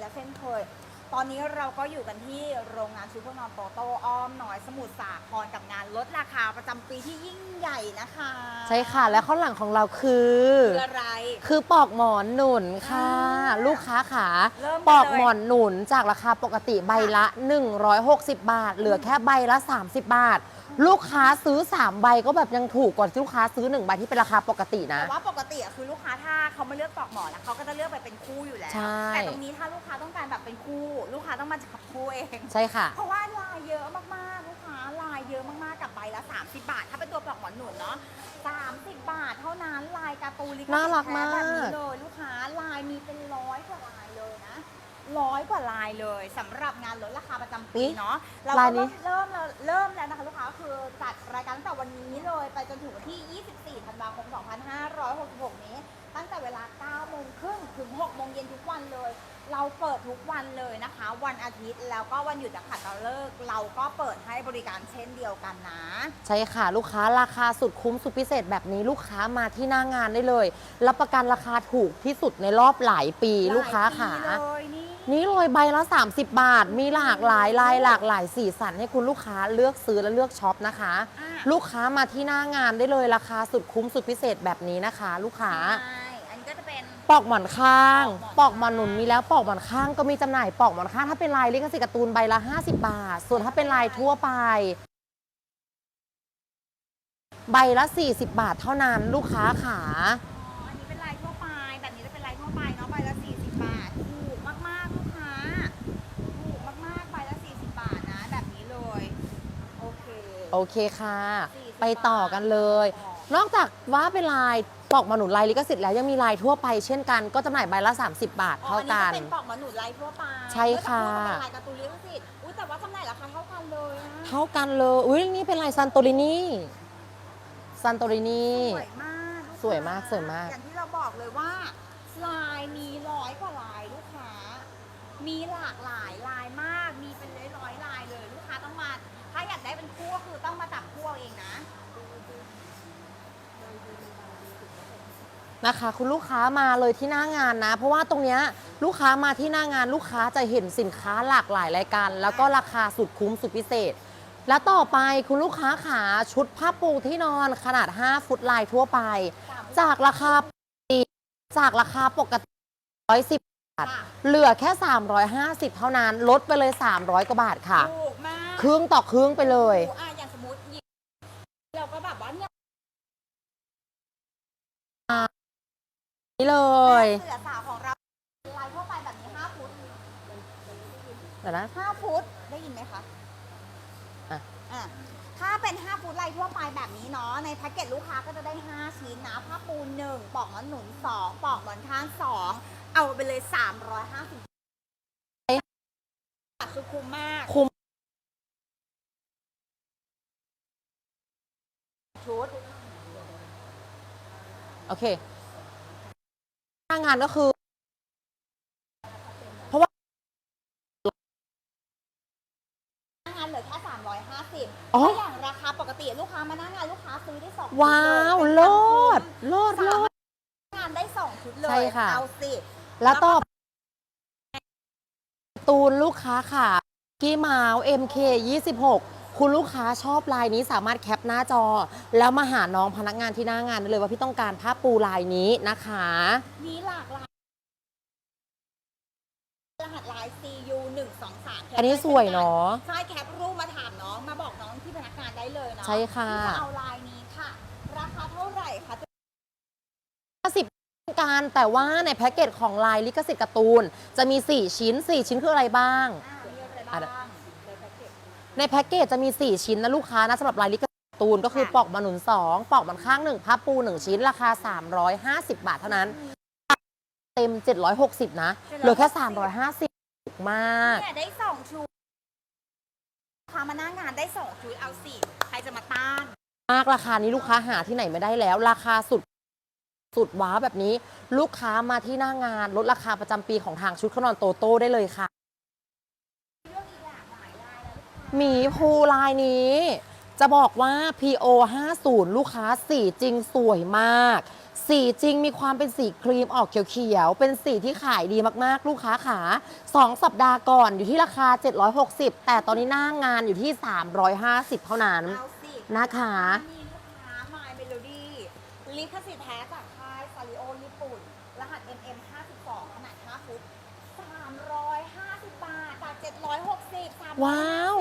และเส้นเคย ตอนนี้เราก็อยู่กันที่โรงงานชุดเครื่องนอนโตโต้อ้อมหน่อยสมุทรสาครกับงานลดราคาประจำปีที่ยิ่งใหญ่นะคะใช่ค่ะ และข้างหลังของเราคือ คืออะไร คือปอกหมอนหนุนค่ะ อ่าลูกค้าขาเริ่มกันเลย ปอกหมอนหนุนจากราคาปกติใบละ 160 บาท เหลือแค่ใบละ 30 บาท ลูกค้าซื้อ 3 ใบก็แบบยังถูกกว่าที่ลูกค้าซื้อ 1 ใบที่เป็นราคาปกตินะ แต่ว่าปกติอะคือลูกค้าถ้าเขาไม่เลือกปลอกหมอนนะเขาก็จะเลือกไปเป็นคู่อยู่แล้ว ใช่ แต่ตรงนี้ถ้าลูกค้าต้องการแบบเป็นคู่ ลูกค้าต้องมาจับคู่เอง ใช่ค่ะ เพราะว่าลายเยอะมากๆ ลูกค้าลายเยอะมากๆ กับใบละ 30 บาท ถ้าเป็นตัวปลอกหมอนหนุนเนาะ30 บาทเท่านั้นลายการ์ตูนลิขสิทธิ์น่ารักมาก แท้แบบนี้เลยลูกค้าลายมีเป็นร้อยกว่าลายเลยนะ ร้อยกว่าลายเลยสำหรับงานลดราคาประจำปีเนาะเราลาก็ยนี้ เริ่มเริ่มเริ่มแล้วนะคะลูกค้าก็คือจัดรายการตั้งแต่วันนี้เลยไปจนถึงวันที่ 24 ธันวาคม 2566 นี้ ตั้งแต่เวลา 9 โมงครึ่งถึง 6 โมงเย็นทุกวันเลย เราเปิดทุกวันเลยนะคะ วันอาทิตย์แล้วก็วันหยุดนักขัตฤกษ์เราก็เปิดให้บริการเช่นเดียวกันนะ ใช่ค่ะ ลูกค้าราคาสุดคุ้มสุดพิเศษแบบนี้ลูกค้ามาที่หน้างานได้เลย รับประกันราคาถูกที่สุดในรอบหลายปีลูกค้าขาหลยปีเลย นี่นี่เลยใบละ 30 บาท มีหลากหลายลายหลากหลายสีสันให้คุณลูกค้าเลือกซื้อและเลือกช็อปนะคะ อะ ลูกค้ามาที่หน้างานได้เลยราคาสุดคุ้มสุดพิเศษแบบนี้นะคะ ลูกค้า ใช่อันนี้ก็จะเป็น ปอกหมอนข้าง ปปออกกหหมมออนนหนุนมีแล้วปอกหมอนข้างก็มีจำหน่ายปอกหมอนข้างถ้าเป็นลายลิขสิทธิ์การ์ตูนใบละ 50 บาท ส่วนถ้าเป็นลายทั่วไป ใบละ 40 บาทเท่านั้นลูกค้าขา อ๋ออันนี้เป็นลายทั่วไปแบบนี้จะเป็นลายทั่วไปเนาะใบละ40 บาท ถูกมากๆลูกค้า ถูกมากๆใบละ 40 บาทนะ แบบนี้เลย โอเค โอเคค่ะ40ไปต่อกันเลยต่อนอกจากว่าเป็นลายปอกหมอนหนุนลายลิขสิทธิ์แล้วยังมีลายทั่วไปเช่นกันก็จำหน่ายใบละ 30 บาทอ๋อเท่าอันนี้กัก็นเป็นปลอกหมอนหนุนลายทั่วไปใช่ค่ะเมื่อสักรู่ก็เป็นลายการ์ตูนลิขสิทธิ์อุ้ยแต่ว่าจำหน่ายราคาเท่ากันเลยนะเท่ากันเลยอุ้ยนี่เป็นลายซันโตรินีซันโตรินี สวยมากลูค้สวยมากสวยมาก อย่างที่เราบอกเลยว่า ลายมีร้อยกว่าลายลูกค้า มีหลากหลายลายมากากได้เป็นคู่ก็คือต้องมาจับคู่เอาเองนะ นะคะ คุณลูกค้ามาเลยที่หน้างานนะ เพราะว่าตรงเนี้ยลูกค้ามาที่หน้างานลูกค้าจะเห็นสินค้าหลากหลายรายการ แล้วก็ราคาสุดคุ้มสุดพิเศษ และต่อไปคุณลูกค้าขาชุดผ้าปูที่นอนขนาด 5 ฟุตลายทั่วไป จากราคาปกติจากราคาปกติ110บาท ค่ะ เหลือแค่ 350 เท่านั้น ลดไปเลย 300 กว่าบาทค่ะ ถูก มากครึ่งต่อครึ่งไปเลย อะอย่างสมมติหยิบเราก็แบบว่าเนี่ยนี่เลย เสือสาวของเราลายทั่วไปแบบนี้5ฟุตเดี๋ยวนะ5ฟุตได้ยินไหมคะอะ อะถ้าเป็น 5 ฟุตลายทั่วไปแบบนี้เนาะในแพ็กเกจลูกค้าก็จะได้ 5 ชิ้นนะผ้าปูน1ปอกหมอนหนุน2ปอกหมอนข้าง2เอาไปเลย 350คือคุ้มมาก คุ้ม ชุด โอเค หน้างานก็คือ เพราะว่าหน้างานเหลือแค่ 350อ๋อ ถ้าอย่างราคาปกติลูกค้ามาหน้างานลูกค้าซื้อได้2ชุดว้าวเลยโลเป็นดคุ้มโลดโลสามารดถงานได้2ชุดเลยใช่ค่ะ เอาสิ แล้วต่อตูนลูกค้าค่ะกี้เมาส์ MK 26 คุณลูกค้าชอบลายนี้สามารถแคปหน้าจอ แล้วมาหาน้องพนักงานที่หน้างานได้เลยว่าพี่ต้องการผ้าปูลายนี้นะคะ มีหลากหลายรหัสลาย CU 1 2 3อันนี้สวยเนาะใช่แคปรูปมาถามน้องมาบอกน้องที่พนักงานได้เลยเนาะใช่ค่ะที่จะเอาลายนี้ค่ะ ราคาเท่าไหร่คะ50การแต่ว่าในแพ็กเกจของลายลิขสิทธิ์การ์ตูน จะมี 4 ชิ้น 4 ชิ้นคืออะไรบ้าง ในแพ็กเกจจะมี 4 ชิ้นนะลูกค้านะสำหรับลายลิขสิทธิ์การ์ตูนก็คือค่ะปอกมาหนุน2ปอกมันข้าง1พับปู 1 ชิ้นราคา 350 บาทเท่านั้น เต็ม 760 นะเหลือแค่ 350ถูกมาก เนี่ยได้2ชุดลูกค้ามาหน้างานได้2ชุดเอาสิใครจะมาต้าน มากราคานี้ลูกค้าหาที่ไหนไม่ได้แล้ว ราคาสุดสุดว้าวแบบนี้ ลูกค้ามาที่หน้างานลดราคาประจำปีของทางชุดเขานอนโตโต้ได้เลยค่ะเรื่องอีก หลากหลายลายแล้วหมีภูลายนี้ จะบอกว่า PO 50ลูกค้าสีจริงสวยมาก สีจริงมีความเป็นสีครีมออกเขียวๆ เป็นสีที่ขายดีมากๆ ลูกค้าขา2สัปดาห์ก่อนอยู่ที่ราคา 760 แต่ตอนนี้หน้างานอยู่ที่ 350 เท่านั้นเอาสินะคะ มีลูกค้า My Melody ลิขสิทธิ์แท้จากค่ายซาริโอญี่ปุ่น รหัส MM 52ขนาด5ฟุต350 บาท จาก 760 350ว้าว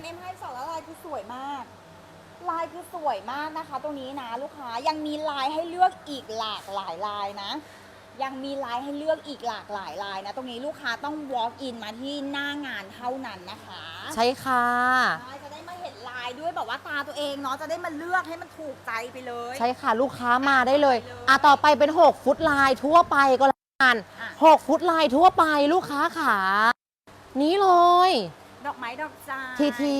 MM 52แล้วลายคือสวยมาก ลายคือสวยมากนะคะ ตรงนี้นะลูกค้ายังมีลายให้เลือกอีกหลากหลายลายนะ ยังมีลายให้เลือกอีกหลากหลายลายนะ ตรงนี้ลูกค้าต้อง walk in มาที่หน้างานเท่านั้นนะคะใช่ค่ะ ใช่จะได้มาเห็นลายด้วยแบบว่าตาตัวเองเนาะจะได้มาเลือกให้มันถูกใจไปเลย ใช่ค่ะลูกค้ามาได้เลย อะต่อไปเป็น 6 ฟุตลายทั่วไปก็แล้วกันอะ 6 ฟุตลายทั่วไปลูกค้าขานี้เลย ดอกไม้ดอกจานทีที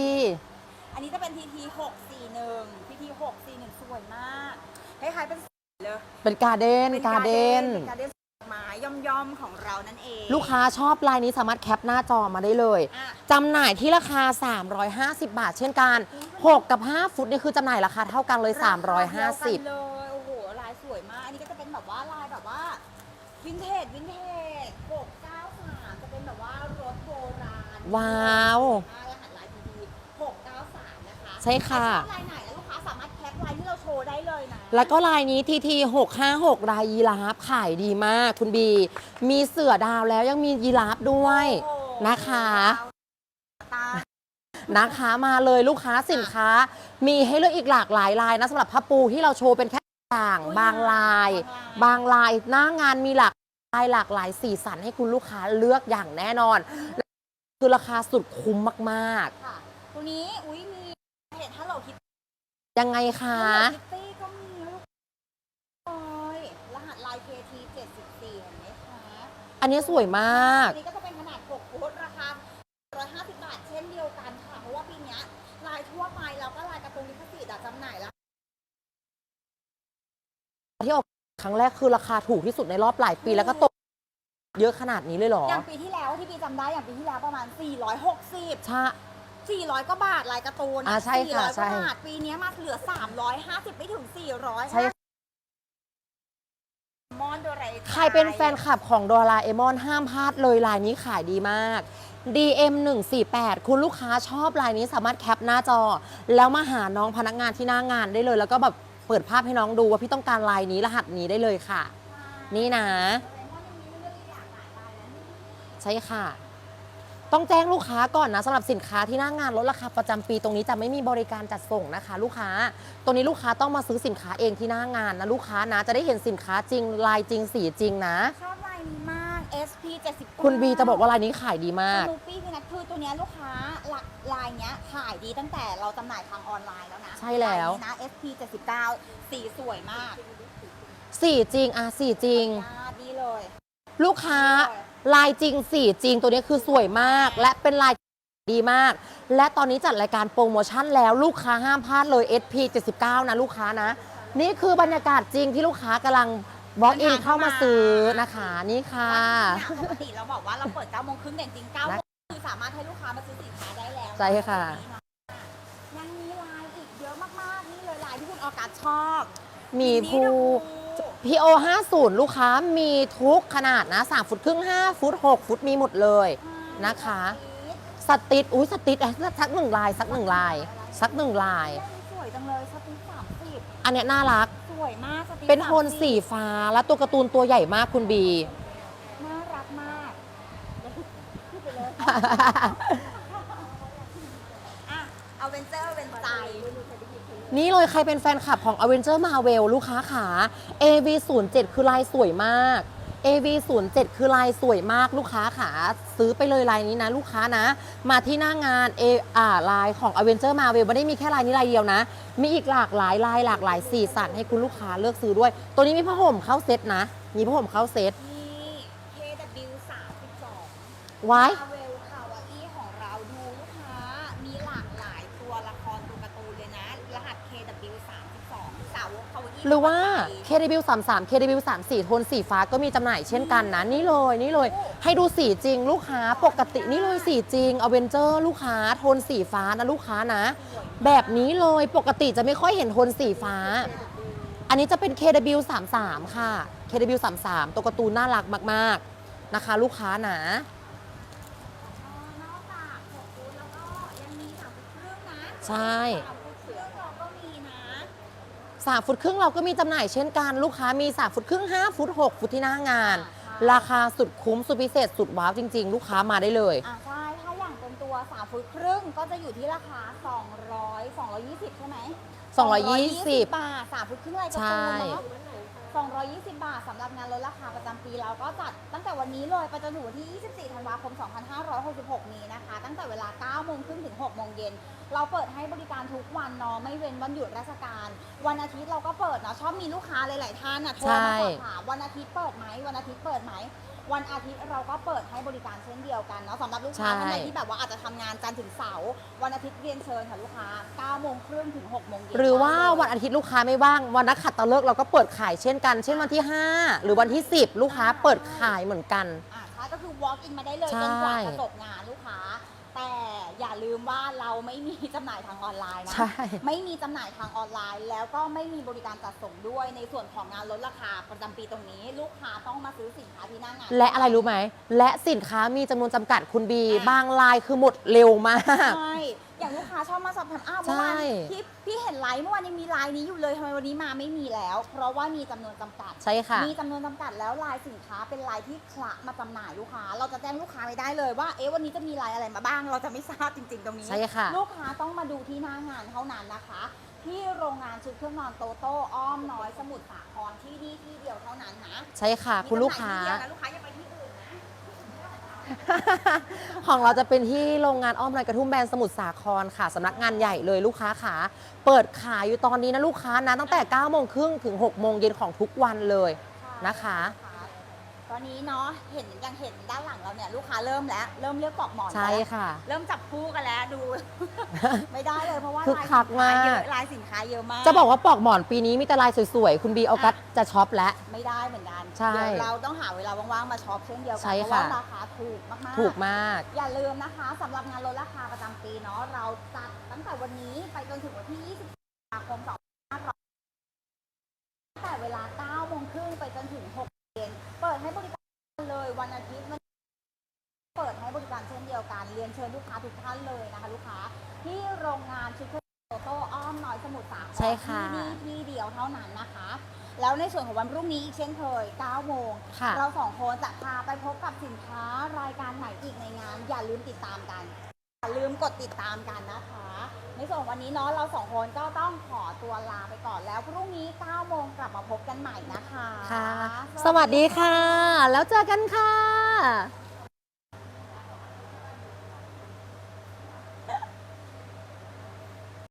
อันนี้จะเป็นทีทีหกสี่หนึ่งทีทีหกสี่หนึ่งสวยมากคล้ายๆเป็นเลยเป็นการเด้นเป็นการเด้นเป็นการเด้นดอกไม้ย่อมๆของเรานั่นเอง ลูกค้าชอบลายนี้สามารถแคปหน้าจอมาได้เลยอะ จำหน่ายที่ราคา 350 บาท เช่นกัน6กับ 5 ฟุตนี่คือจำหน่ายราคาเท่ากันเลยราคาเดียวกัน350เลยโอ้โหลายสวยมาก อันนี้ก็จะเป็นแบบว่าลายแบบว่าวินเทจวินเทจหก ว้าวมากรหัสลายทีดีหกเก้าสามนะคะใช่ค่ะ ถ้าชอบลายไหนแล้วลูกค้าสามารถแคปลายที่เราโชว์ได้เลยนะแล้วก็ลายนี้ทีที656ลายยีราฟขายดีมาก คุณบี มีเสือดาวแล้วยังมียีราฟด้วยโอ้โหนะคะ ตานะคะมาเลยลูกค้าสินค้า มีให้เลือกอีกหลากหลายลายนะสำหรับผ้าปูที่เราโชว์เป็นแค่ต่างบางลาย บางลายหน้างานมีหลากลายหลากหลายสีสันให้คุณลูกค้าเลือกอย่างแน่นอน คือราคาสุดคุ้มมากค่ะตัวนี้อุ้ยมีเห็นฮัลโหลคิตๆยังไงคะคิตตี้ก็มีลูกโอ้ยรหัสลาย KT 74เห็นไหมคะอันนี้สวยมาก อันนี้ก็จะเป็นขนาด6ฟุตราคา 150 บาทเช่นเดียวกันค่ะ เพราะว่าปีเนี้ยลายทั่วไปแล้วก็ลายการ์ตูนลิขสิทธิ์อะจำหน่ายแล้ว ที่ออกครั้งแรกคือราคาถูกที่สุดในรอบหลายปีแล้วก็ตก เยอะขนาดนี้เลยเหรออย่างปีที่แล้วที่ปีจำได้อย่างปีที่แล้วประมาณ 460 ใช่ 400กว่าบาทลายการ์ตูนอ่าใช่ค่ะ400กใช่ ว่าบาทปีเนี้ยมาเหลือ 350 ไม่ถึง 400ใช่มอนโดเรใครเป็นแฟนคลับของโดราเอมอนห้ามพลาดเลยลายนี้ขายดีมาก DM 148 คุณลูกค้าชอบลายนี้สามารถแคปหน้าจอ แล้วมาหาน้องพนักงานที่หน้างานได้เลย แล้วก็แบบเปิดภาพให้น้องดูว่าพี่ต้องการลายนี้รหัสนี้ได้เลยค่ะ นี่นะ ใช่ค่ะ ต้องแจ้งลูกค้าก่อนนะสำหรับสินค้าที่หน้างานลดราคาประจำปีตรงนี้จะไม่มีบริการจัดส่งนะคะ ลูกค้า ตรงนี้ลูกค้าต้องมาซื้อสินค้าเองที่หน้างานนะลูกค้านะจะได้เห็นสินค้าจริงลายจริงสีจริงนะ ชอบลายนี้มาก SP 79คุณบีจะบอกว่าลายนี้ขายดีมากสนูปี้คือนะคือตัวเนี้ยลูกค้าลายลายเนี้ยขายดีตั้งแต่เราจำหน่ายทางออนไลน์แล้วนะใช่แล้วายนี้นะ SP 79สีสวยมากสีจริงอะสีจริงยาดีเลย ลูกค้า ลายจริงสีจริงตัวนี้คือสวยมาก และเป็นลายดีมาก และตอนนี้จัดรายการโปรโมชั่นแล้วลูกค้าห้ามพลาดเลย SP 79 นะลูกค้านะ นี่คือบรรยากาศจริงที่ลูกค้ากำลัง walk in เข้ามาซื้อนะคะนี่ค่ะเนี่ยปกติเราบอกว่าเราเปิด9โมงครึ่งแต่จริงๆ9โมงคือสามารถให้ลูกค้ามาซื้อสินค้าได้แล้วใช่ค่ะยังมีลายอีกเยอะมากๆนี่เลยลายที่คุณออกัสชอบ มี ภู PO 50 ลูกค้ามีทุกขนาดนะ 3 ฟุตครึ่ง 5 ฟุต 6 ฟุตมีหมดเลยนะคะ สติดอุ้ยสติดอะสักหนึ่งลาย สักหนึ่งลาย สักหนึ่งลาย สวยจังเลยสติ๊กสามสิบอันเนี้ยน่ารัก สวยมากสติ๊กเป็นโทน30สีฟ้าแล้วตัวการ์ตูนตัวใหญ่มากคุณบี น่ารักมากพูดไปเลยอะเอาเวนเจอร์เวนใจ นี่เลยใครเป็นแฟนคลับของ Avenger Marvel ลูกค้าขา AV 0 7 คือลายสวยมาก AV 0 7 คือลายสวยมากลูกค้าขาซื้อไปเลยลายนี้นะ ลูกค้านะ มาที่หน้างาน A อ่าลายของ Avenger Marvel ไม่ได้มีแค่ลายนี้ลายเดียวนะ มีอีกหลากหลายลายหลากหลายสีสันให้คุณลูกค้าเลือกซื้อด้วย ตัวนี้มีผ้าห่มเข้าเซ็ตนะ มีผ้าห่มเข้าเซ็ตนี่ KW 32 ไว้มาเวลคาวาอี้ของเราดูลูกค้า มีหลากหลายตัวละครตัวการ์ตูนเลยนะ รหัส KW 32สาวกคา วาอี้หรือว่า KW 33 KW 34 โทนสีฟ้าก็มีจำหน่ายเช่นกันนะ นี่เลยนี่เลย ให้ดูสีจริงลูกค้าปกตินี่เลยสีจริงอเวนเจอร์ลูกค้าโทนสีฟ้านะลูกค้านะ แบบนี้เลยปกติจะไม่ค่อยเห็นโทนสีฟ้า อันนี้จะเป็น KW 33ค่ะ KW 33ตัวการ์ตูนน่ารักมาก ๆนะคะ ลูกค้านะนอกจากหกฟุตแล้วก็ยังมีสามฟุตครึ่งนะใช่ ส3ฟุตครึ่งเราก็มีจำหน่ายเช่นกันลูกค้ามีส3ฟุตครึ่ง 5 ฟุต 6 ฟุตที่หน้างาน ราคาสุดคุ้มสุดพิเศษสุดว้าวจริง ๆ ลูกค้ามาได้เลย อะใช่ถ้าอย่างเป็นตัวสามฟุตครึ่งก็จะอยู่ที่ราคา 200 220 ใช่ไหม220 บาทสามฟุตครึ่งลายกาตูนเนาะ 220 บาทสำหรับงานลดราคาประจำปีเราก็จัดตั้งแต่วันนี้เลยไปจนถึงวันที่ 24 ธันวาคม 2566 นี้นะคะ ตั้งแต่เวลา 9 โมงครึ่งถึง 6 โมงเย็น เราเปิดให้บริการทุกวันเนาะไม่เว้นวันหยุดราชการ วันอาทิตย์เราก็เปิดเนาะชอบมีลูกค้าหลาย ๆ ท่านอะโทรมาสอบถามวันอาทิตย์เปิดไหมวันอาทิตย์เปิดไหม วันอาทิตย์เราก็เปิดให้บริการเช่นเดียวกันเนาะสำหรับลูกค้าใช่ ท่านใดที่แบบว่าอาจจะทำงานจันทร์ถึงเสาร์วันอาทิตย์เรียนเชิญค่ะลูกค้า9โมงครึ่งถึง6โมงเย็นหรือว่าได้เลยวันอาทิตย์ลูกค้าไม่ว่าง วันนักขัตฤกษ์เราก็เปิดขายเช่นกัน เช่นวันที่ 5 หรือวันที่ 10 ลูกค้าเปิดขายเหมือนกัน อะใช่ก็คือ walk in มาได้เลยใช่จนกว่าจะจบงานลูกค้า แต่อย่าลืมว่าเราไม่มีจำหน่ายทางออนไลน์นะ ใช่ ไม่มีจำหน่ายทางออนไลน์ แล้วก็ไม่มีบริการจัดส่งด้วยในส่วนของงานลดราคาประจำปีตรงนี้ ลูกค้าต้องมาซื้อสินค้าที่หน้างาน และอะไรรู้ไหม และสินค้ามีจำนวนจำกัดคุณบีบางลายคือหมดเร็วมาก ใช่ อย่างลูกค้าชอบมาสอบถามอ้าวเมื่อวานใช่ พี่พี่เห็นไลฟ์เมื่อวานยังมีไลน์นี้อยู่เลยทำไมวันนี้มาไม่มีแล้ว เพราะว่ามีจำนวนจำกัด ใช่ค่ะ มีจำนวนจำกัดแล้วลายสินค้าเป็นลายที่คละมาจำหน่ายลูกค้า เราจะแจ้งลูกค้าไม่ได้เลยว่าเอ๊ะวันนี้จะมีลายอะไรมาบ้าง เราจะไม่ทราบจริง ๆ ตรงนี้ ใช่ค่ะ ลูกค้าต้องมาดูที่หน้างานเท่านั้นนะคะ ที่โรงงานชุดเครื่องนอนโตโต้อ้อมน้อยสมุทรสาครที่นี่ที่เดียวเท่านั้นนะใช่ค่ะ คุณลูกค้า มีจำหน่ยที่เดียวนะลูกค้าอย่าไปที่อื่นนะ ของเราจะเป็นที่โรงงานอ้อมลอยกระทุ่มแบนสมุทรสาครค่ะสำนักงานใหญ่เลยลูกค้าขาเปิดขายอยู่ตอนนี้นะลูกค้านะตั้งแต่9โมงครึ่งถึง6โมงเย็นของทุกวันเลยนะคะ ตอนนี้เนาะเห็นยังเห็นด้านหลังเราเนี่ยลูกค้าเริ่มแล้ว เริ่มเลือกปลอกหมอนใช่แล้วค่ะ เริ่มจับคู่กันแล้วดู ไม่ได้เลยเพราะว่าคึกลายคัสิกนค้าเยอะมากลายสินค้าเยอะมาก จะบอกว่าปลอกหมอนปีนี้มีแต่ลายสวยๆ คุณบีเอากัสจะช็อปแล้ว ไม่ได้เหมือนกันใช่เดี๋ยวเราต้องหาเวลาว่างๆมาช็อปเช่นเดียวกัใช่เพราะค่ะ ว่าราคาถูกมากๆ ถูกมาก อย่าลืมนะคะสำหรับงานลดราคาประจำปีเนาะเราจัดตั้งแต่วันนี้ไปจนถึงวันที่ 20ตุลาคม2500ตั้งแต่เวลา วันอาทิตย์วันเปิดให้บริการเช่นเดียวกันเรียนเชิญลูกค้าทุกท่านเลยนะคะลูกค้าที่โรงงานชุดเครื่องโตโต้อ้อมน้อยสมุทรสาครใช่ค่ะ ที่นี่ที่เดียวเท่านั้นนะคะ แล้วในส่วนของวันพรุ่งนี้อีกเช่นเคย 9 โมง ค่ะ เราสองคนจะพาไปพบกับสินค้ารายการไหนอีกในงาน อย่าลืมติดตามกัน อย่าลืมกดติดตามกันนะคะ ในส่วนของวันนี้เนาะเราสองคนก็ต้องขอตัวลาไปก่อนแล้วพรุ่งนี้9โมงกลับมาพบกันใหม่นะคะค่ะ สวัสดีค่ะ แล้วเจอกันค่ะ